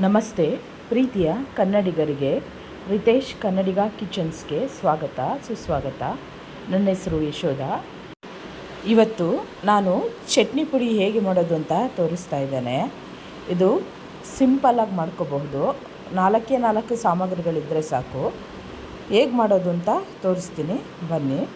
ನಮಸ್ತೆ, ಪ್ರೀತಿಯ ಕನ್ನಡಿಗರಿಗೆ, ರಿತೇಶ್ ಕನ್ನಡಿಗ ಕಿಚನ್ಸ್ಗೆ ಸ್ವಾಗತ, ಸುಸ್ವಾಗತ. ನನ್ನ ಹೆಸರು ಯಶೋಧ. ಇವತ್ತು ನಾನು ಚಟ್ನಿ ಪುಡಿ ಹೇಗೆ ಮಾಡೋದು ಅಂತ ತೋರಿಸ್ತಾ ಇದ್ದೇನೆ. ಇದು ಸಿಂಪಲ್ಲಾಗಿ ಮಾಡ್ಕೋಬಹುದು. ನಾಲ್ಕೇ ನಾಲ್ಕು ಸಾಮಗ್ರಿಗಳಿದ್ದರೆ ಸಾಕು. ಹೇಗೆ ಮಾಡೋದು ಅಂತ ತೋರಿಸ್ತೀನಿ. ಬನ್ನಿ.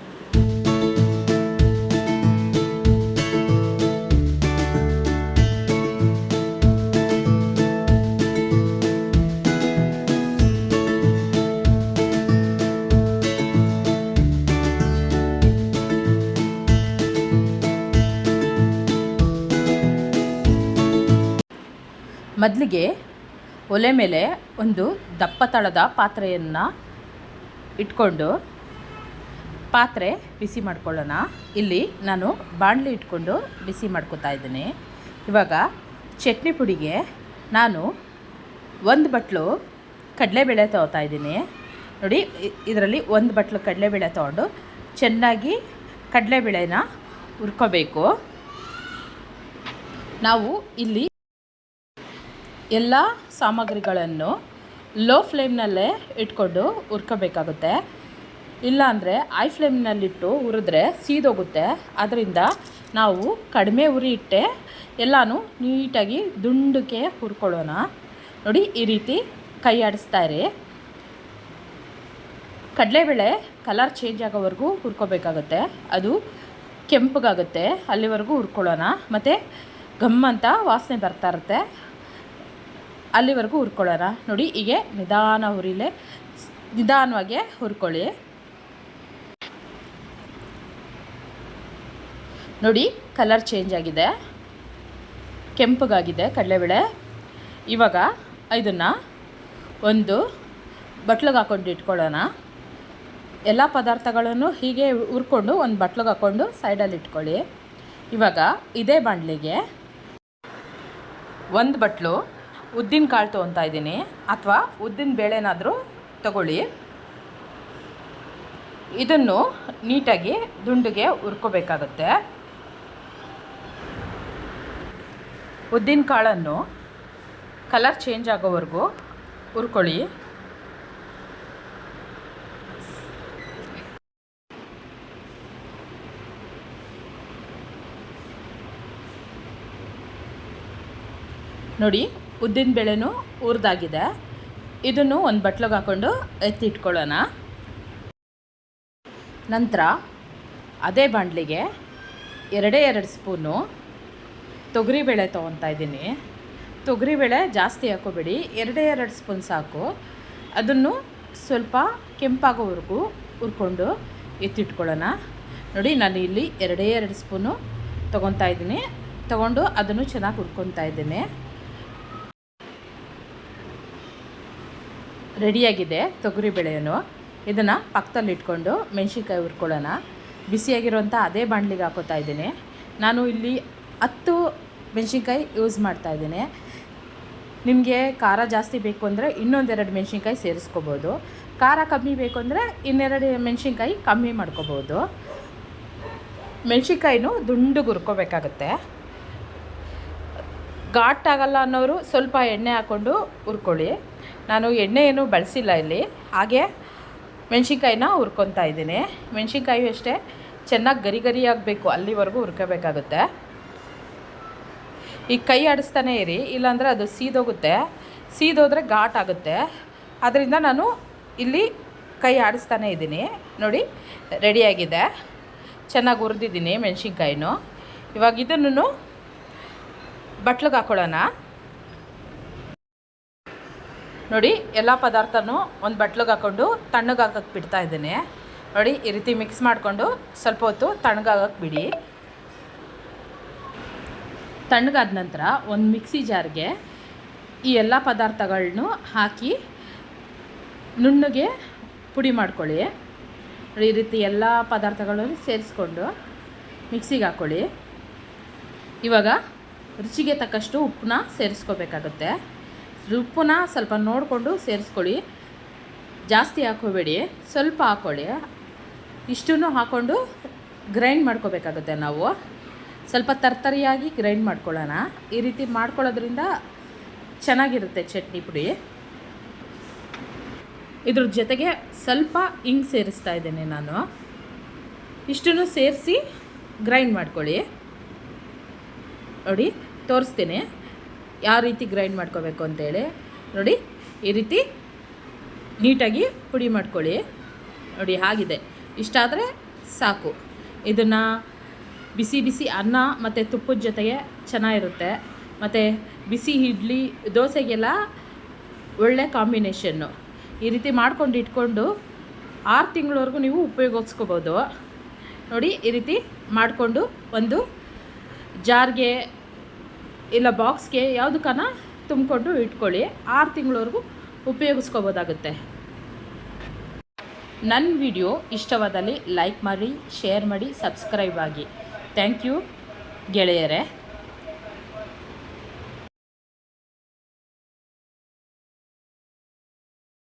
ಮೊದಲಿಗೆ ಒಲೆ ಮೇಲೆ ಒಂದು ದಪ್ಪ ತಳದ ಪಾತ್ರೆಯನ್ನು ಇಟ್ಕೊಂಡು ಪಾತ್ರೆ ಬಿಸಿ ಮಾಡ್ಕೊಳ್ಳೋಣ. ಇಲ್ಲಿ ನಾನು ಬಾಣಲಿ ಇಟ್ಕೊಂಡು ಬಿಸಿ ಮಾಡ್ಕೊತಾ ಇದ್ದೀನಿ. ಇವಾಗ ಚಟ್ನಿ ಪುಡಿಗೆ ನಾನು ಒಂದು ಬಟ್ಲು ಕಡಲೆಬೇಳೆ ತೊಗೊತಾ ಇದ್ದೀನಿ. ನೋಡಿ ಇದರಲ್ಲಿ ಒಂದು ಬಟ್ಲು ಕಡಲೆಬೇಳೆ ತೊಗೊಂಡು ಚೆನ್ನಾಗಿ ಕಡಲೆಬೇಳೆನ ಹುರ್ಕೋಬೇಕು. ನಾವು ಇಲ್ಲಿ ಎಲ್ಲ ಸಾಮಗ್ರಿಗಳನ್ನು ಲೋ ಫ್ಲೇಮ್ನಲ್ಲೇ ಇಟ್ಕೊಂಡು ಹುರ್ಕೋಬೇಕಾಗುತ್ತೆ. ಇಲ್ಲಾಂದರೆ ಐ ಫ್ಲೇಮ್ನಲ್ಲಿಟ್ಟು ಹುರಿದ್ರೆ ಸೀದೋಗುತ್ತೆ. ಅದರಿಂದ ನಾವು ಕಡಿಮೆ ಉರಿ ಇಟ್ಟೆ ಎಲ್ಲನೂ ನೀಟಾಗಿ ದುಂಡಕ್ಕೆ ಹುರ್ಕೊಳ್ಳೋಣ. ನೋಡಿ ಈ ರೀತಿ ಕೈ ಆಡಿಸ್ತಾ ಇರಿ. ಕಡಲೆಬೇಳೆ ಕಲರ್ ಚೇಂಜ್ ಆಗೋವರೆಗೂ ಹುರ್ಕೋಬೇಕಾಗುತ್ತೆ. ಅದು ಕೆಂಪಗಾಗುತ್ತೆ. ಅಲ್ಲಿವರೆಗೂ ಹುರ್ಕೊಳ್ಳೋಣ. ಮತ್ತು ಘಮ್ ಅಂತ ವಾಸನೆ ಬರ್ತಾ ಇರುತ್ತೆ. ಅಲ್ಲಿವರೆಗೂ ಹುರ್ಕೊಳ್ಳೋಣ ನೋಡಿ, ಹೀಗೆ ನಿಧಾನ ಹುರಿಲೆ, ನಿಧಾನವಾಗಿ ಹುರ್ಕೊಳ್ಳಿ. ನೋಡಿ ಕಲರ್ ಚೇಂಜ್ ಆಗಿದೆ. ಕೆಂಪಗಾಗಿದೆ ಕಡಲೆಬೇಳೆ. ಇವಾಗ ಇದನ್ನು ಒಂದು ಬಟ್ಲಿಗೆ ಹಾಕ್ಕೊಂಡು ಇಟ್ಕೊಳ್ಳೋಣ. ಎಲ್ಲ ಪದಾರ್ಥಗಳನ್ನು ಹೀಗೆ ಹುರ್ಕೊಂಡು ಒಂದು ಬಟ್ಲಿಗೆ ಹಾಕ್ಕೊಂಡು ಸೈಡಲ್ಲಿ ಇಟ್ಕೊಳ್ಳಿ. ಇವಾಗ ಇದೇ ಬಾಣಲಿಗೆ ಒಂದು ಬಟ್ಲು ಉದ್ದಿನ ಕಾಳು ತೊಗೊತಾ ಇದ್ದೀನಿ. ಅಥವಾ ಉದ್ದಿನ ಬೇಳೆನಾದರೂ ತಗೊಳ್ಳಿ. ಇದನ್ನು ನೀಟಾಗಿ ದುಂಡಿಗೆ ಹುರ್ಕೋಬೇಕಾಗತ್ತೆ. ಉದ್ದಿನ ಕಾಳನ್ನು ಕಲರ್ ಚೇಂಜ್ ಆಗೋವರೆಗೂ ಹುರ್ಕೊಳ್ಳಿ. ನೋಡಿ ಉದ್ದಿನ ಬೇಳೆನೂ ಹುರಿದಾಗಿದೆ ಇದನ್ನು ಒಂದು ಬಟ್ಲಿಗೆ ಹಾಕ್ಕೊಂಡು ಎತ್ತಿಟ್ಕೊಳ್ಳೋಣ. ನಂತರ ಅದೇ ಬಾಂಡ್ಲಿಗೆ ಎರಡೇ ಎರಡು ಸ್ಪೂನು ತೊಗರಿಬೇಳೆ ತೊಗೊತಾ ಇದ್ದೀನಿ. ತೊಗರಿಬೇಳೆ ಜಾಸ್ತಿ ಹಾಕೋಬೇಡಿ. ಎರಡೇ ಎರಡು ಸ್ಪೂನ್ ಸಾಕು. ಅದನ್ನು ಸ್ವಲ್ಪ ಕೆಂಪಾಗೋವರೆಗೂ ಹುರ್ಕೊಂಡು ಎತ್ತಿಟ್ಕೊಳ್ಳೋಣ. ನೋಡಿ, ನಾನು ಇಲ್ಲಿ ಎರಡೇ ಎರಡು ಸ್ಪೂನು ತೊಗೊತಾ ಇದ್ದೀನಿ. ತೊಗೊಂಡು ಅದನ್ನು ಚೆನ್ನಾಗಿ ಹುರ್ಕೊತಾ ಇದ್ದೀನಿ. ರೆಡಿಯಾಗಿದೆ ತೊಗರಿಬೇಳೆಯನ್ನು ಇದನ್ನು ಪಕ್ಕದಲ್ಲಿ ಇಟ್ಕೊಂಡು ಮೆಣಸಿನ್ಕಾಯಿ ಹುರ್ಕೊಳ್ಳೋಣ. ಬಿಸಿಯಾಗಿರುವಂಥ ಅದೇ ಬಾಣ್ಲಿಗೆ ಹಾಕೋತಾ ಇದ್ದೀನಿ. ನಾನು ಇಲ್ಲಿ ಹತ್ತು ಮೆಣಸಿನ್ಕಾಯಿ ಯೂಸ್ ಮಾಡ್ತಾ ಇದ್ದೀನಿ. ನಿಮಗೆ ಖಾರ ಜಾಸ್ತಿ ಬೇಕು ಅಂದರೆ ಇನ್ನೊಂದೆರಡು ಮೆಣಸಿನ್ಕಾಯಿ ಸೇರಿಸ್ಕೋಬೋದು. ಖಾರ ಕಮ್ಮಿ ಬೇಕು ಅಂದರೆ ಇನ್ನೆರಡು ಮೆಣಸಿನ್ಕಾಯಿ ಕಮ್ಮಿ ಮಾಡ್ಕೋಬೋದು. ಮೆಣಸಿನ್ಕಾಯಿನೂ ದುಂಡು ಹುರ್ಕೋಬೇಕಾಗತ್ತೆ. ಘಾಟಾಗಲ್ಲ ಅನ್ನೋರು ಸ್ವಲ್ಪ ಎಣ್ಣೆ ಹಾಕ್ಕೊಂಡು ಹುರ್ಕೊಳ್ಳಿ. ನಾನು ಎಣ್ಣೆ ಏನು ಬಳಸಿಲ್ಲ ಇಲ್ಲಿ. ಹಾಗೆ ಮೆಣಸಿನ್ಕಾಯಿನ ಹುರ್ಕೊತಾ ಇದ್ದೀನಿ. ಮೆಣಸಿನ್ಕಾಯಿ ಅಷ್ಟೇ ಚೆನ್ನಾಗಿ ಗರಿ ಗರಿ ಆಗಬೇಕು. ಅಲ್ಲಿವರೆಗೂ ಹುರ್ಕೋಬೇಕಾಗುತ್ತೆ. ಈಗ ಕೈ ಆಡಿಸ್ತಾನೆ ಇರಿ. ಇಲ್ಲಾಂದರೆ ಅದು ಸೀದೋಗುತ್ತೆ. ಸೀದೋದ್ರೆ ಘಾಟ್ ಆಗುತ್ತೆ. ಅದರಿಂದ ನಾನು ಇಲ್ಲಿ ಕೈ ಆಡಿಸ್ತಾನೆ ಇದ್ದೀನಿ. ನೋಡಿ ರೆಡಿಯಾಗಿದೆ ಚೆನ್ನಾಗಿ ಹುರಿದಿದ್ದೀನಿ ಮೆಣಸಿನ್ಕಾಯಿನೂ. ಇವಾಗ ಇದನ್ನು ಬಟ್ಲಿಗೆ ಹಾಕ್ಕೊಳ್ಳೋಣ ನೋಡಿ, ಎಲ್ಲ ಪದಾರ್ಥನೂ ಒಂದು ಬಟ್ಲಿಗೆ ಹಾಕ್ಕೊಂಡು ತಣ್ಣಗೆ ಹಾಕಕ್ಕೆ ಬಿಡ್ತಾ ಇದ್ದೇನೆ. ನೋಡಿ, ಈ ರೀತಿ ಮಿಕ್ಸ್ ಮಾಡಿಕೊಂಡು ಸ್ವಲ್ಪ ಹೊತ್ತು ತಣ್ಣಗಾಗಕ್ಕೆ ಬಿಡಿ. ತಣ್ಣಗಾದ ನಂತರ ಒಂದು ಮಿಕ್ಸಿ ಜಾರ್ಗೆ ಈ ಎಲ್ಲ ಪದಾರ್ಥಗಳನ್ನೂ ಹಾಕಿ ನುಣ್ಣಗೆ ಪುಡಿ ಮಾಡ್ಕೊಳ್ಳಿ. ಈ ರೀತಿ ಎಲ್ಲ ಪದಾರ್ಥಗಳನ್ನು ಸೇರಿಸ್ಕೊಂಡು ಮಿಕ್ಸಿಗೆ ಹಾಕ್ಕೊಳ್ಳಿ ಇವಾಗ ರುಚಿಗೆ ತಕ್ಕಷ್ಟು ಉಪ್ಪನ್ನ ಸೇರಿಸ್ಕೋಬೇಕಾಗುತ್ತೆ. ಉಪ್ಪನ್ನ ಸ್ವಲ್ಪ ನೋಡಿಕೊಂಡು ಸೇರಿಸ್ಕೊಳ್ಳಿ. ಜಾಸ್ತಿ ಹಾಕೋಬೇಡಿ ಸ್ವಲ್ಪ ಹಾಕ್ಕೊಳ್ಳಿ. ಇಷ್ಟನ್ನು ಹಾಕ್ಕೊಂಡು ಗ್ರೈಂಡ್ ಮಾಡ್ಕೋಬೇಕಾಗುತ್ತೆ ನಾವು. ಸ್ವಲ್ಪ ತರ್ತರಿಯಾಗಿ ಗ್ರೈಂಡ್ ಮಾಡ್ಕೊಳ್ಳೋಣ. ಈ ರೀತಿ ಮಾಡ್ಕೊಳ್ಳೋದ್ರಿಂದ ಚೆನ್ನಾಗಿರುತ್ತೆ ಚಟ್ನಿ ಪುಡಿ. ಇದ್ರ ಜೊತೆಗೆ ಸ್ವಲ್ಪ ಹಿಂಗ್ ಸೇರಿಸ್ತಾ ಇದ್ದೇನೆ ನಾನು. ಇಷ್ಟನ್ನು ಸೇರಿಸಿ ಗ್ರೈಂಡ್ ಮಾಡ್ಕೊಳ್ಳಿ. ನೋಡಿ, ತೋರಿಸ್ತೀನಿ. ಯಾವ ರೀತಿ ಗ್ರೈಂಡ್ ಮಾಡ್ಕೋಬೇಕು ಅಂತೇಳಿ, ನೋಡಿ, ಈ ರೀತಿ ನೀಟಾಗಿ ಪುಡಿ ಮಾಡ್ಕೊಳ್ಳಿ. ನೋಡಿ, ಹಾಗಿದೆ. ಇಷ್ಟಾದರೆ ಸಾಕು. ಇದನ್ನು ಬಿಸಿ ಬಿಸಿ ಅನ್ನ ಮತ್ತು ತುಪ್ಪದ ಜೊತೆಗೆ ಚೆನ್ನಾಗಿರುತ್ತೆ. ಮತ್ತು ಬಿಸಿ ಇಡ್ಲಿ, ದೋಸೆಗೆಲ್ಲ ಒಳ್ಳೆ ಕಾಂಬಿನೇಷನ್ನು. ಈ ರೀತಿ ಮಾಡ್ಕೊಂಡು ಇಟ್ಕೊಂಡು ಆರು ತಿಂಗಳವರೆಗೂ ನೀವು ಉಪಯೋಗಿಸ್ಕೋಬೋದು. ನೋಡಿ, ಈ ರೀತಿ ಮಾಡಿಕೊಂಡು ಒಂದು ಜಾರ್ಗೆ ಇಲ್ಲ ಬಾಕ್ಸ್ಗೆ ಯಾವುದಕ್ಕನ ತುಂಬಿಕೊಂಡು ಇಟ್ಕೊಳ್ಳಿ. ಆರು ತಿಂಗಳವರೆಗೂ ಉಪಯೋಗಿಸ್ಕೋಬೋದಾಗುತ್ತೆ. ನನ್ನ ವಿಡಿಯೋ ಇಷ್ಟವಾದಲ್ಲಿ ಲೈಕ್ ಮಾಡಿ, ಶೇರ್ ಮಾಡಿ, ಸಬ್ಸ್ಕ್ರೈಬ್ ಆಗಿ. ಥ್ಯಾಂಕ್ ಯು ಗೆಳೆಯರೇ.